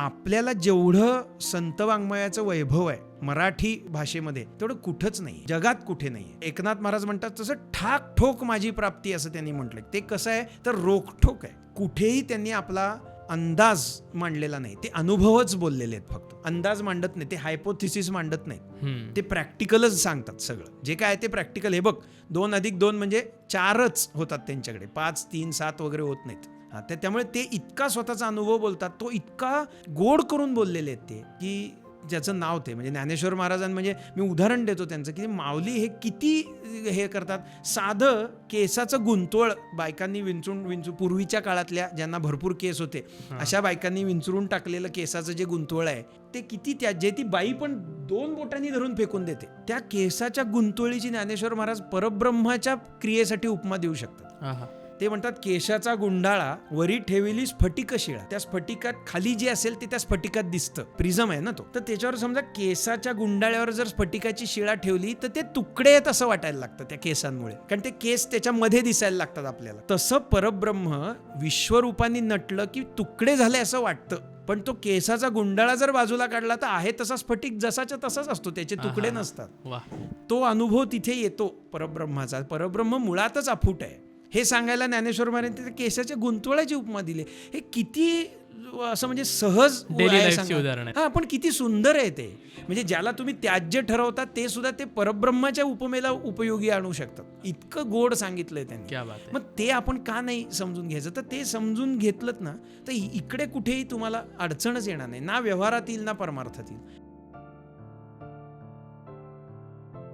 आपल्याला जेवढं संत वाङ्मयाचं वैभव आहे मराठी भाषेमध्ये तेवढं कुठंच नाही जगात कुठे नाही एकनाथ महाराज म्हणतात तसं ठाक ठोक माझी प्राप्ती असं त्यांनी म्हटलंय. ते कसं आहे? तर रोखठोक आहे. कुठेही त्यांनी आपला अंदाज मांडलेला नाही. ते अनुभवच बोललेले आहेत फक्त. अंदाज मांडत नाही ते हायपोथिसिस मांडत नाही. ते प्रॅक्टिकलच सांगतात सगळं. जे काय आहे ते प्रॅक्टिकल हे बघ दोन अधिक दोन म्हणजे चारच होतात त्यांच्याकडे. पाच तीन सात वगैरे होत नाहीत. हा त्या- त्यामुळे ते इतका स्वतःचा अनुभव बोलतात तो इतका गोड करून बोललेले आहेत ते की ज्याचं नाव ते म्हणजे ज्ञानेश्वर महाराजां म्हणजे मी उदाहरण देतो त्यांचं की माऊली हे किती हे करतात साधं केसाचं गुंतवळ बायकांनी विंचून विंचू पूर्वीच्या काळातल्या ज्यांना भरपूर केस होते अशा बायकांनी विंचरून टाकलेलं केसाचं जे गुंतवळ आहे ते किती त्या जे ती बाई पण दोन बोटांनी धरून फेकून देते त्या केसाच्या गुंतवळीची ज्ञानेश्वर महाराज परब्रह्माच्या क्रियेसाठी उपमा देऊ शकतात. ते म्हणतात केशाचा गुंडाळा वरी ठेवली स्फटिक शिळा. त्या स्फटिकात खाली जे असेल ते त्या स्फटिकात दिसतं. प्रिझम आहे ना तो. तर त्याच्यावर समजा केसाच्या गुंडाळ्यावर जर स्फटिकाची शिळा ठेवली तर ते तुकडे आहेत असं वाटायला लागतं त्या केसांमुळे. कारण ते केस त्याच्यामध्ये दिसायला लागतात आपल्याला. तसं परब्रह्म विश्वरूपाने नटलं की तुकडे झाले असं वाटतं. पण तो केसाचा गुंडाळा जर बाजूला काढला तर आहे तसा स्फटिक जसाच्या तसाच असतो. त्याचे तुकडे. नसतात. वा. तो अनुभव तिथे येतो परब्रह्माचा. परब्रह्म मुळातच अफूट आहे. हे सांगायला ज्ञानेश्वर महाराज तिथे केसाच्या गुंतवळाची उपमा दिली. हे किती असं म्हणजे सहज. उदाहरण. हा पण किती सुंदर आहे ते. म्हणजे ज्याला तुम्ही त्याज्य ठरवता ते सुद्धा ते परब्रह्माच्या उपमेला उपयोगी आणू शकतात. इतकं गोड सांगितलंय त्यांनी. क्या बात आहे. मग ते आपण का नाही समजून घ्यायचं? तर ते समजून घेतलं ना तर इकडे कुठेही तुम्हाला अडचणच येणार नाही. ना व्यवहारात येईल ना परमार्थात येईल.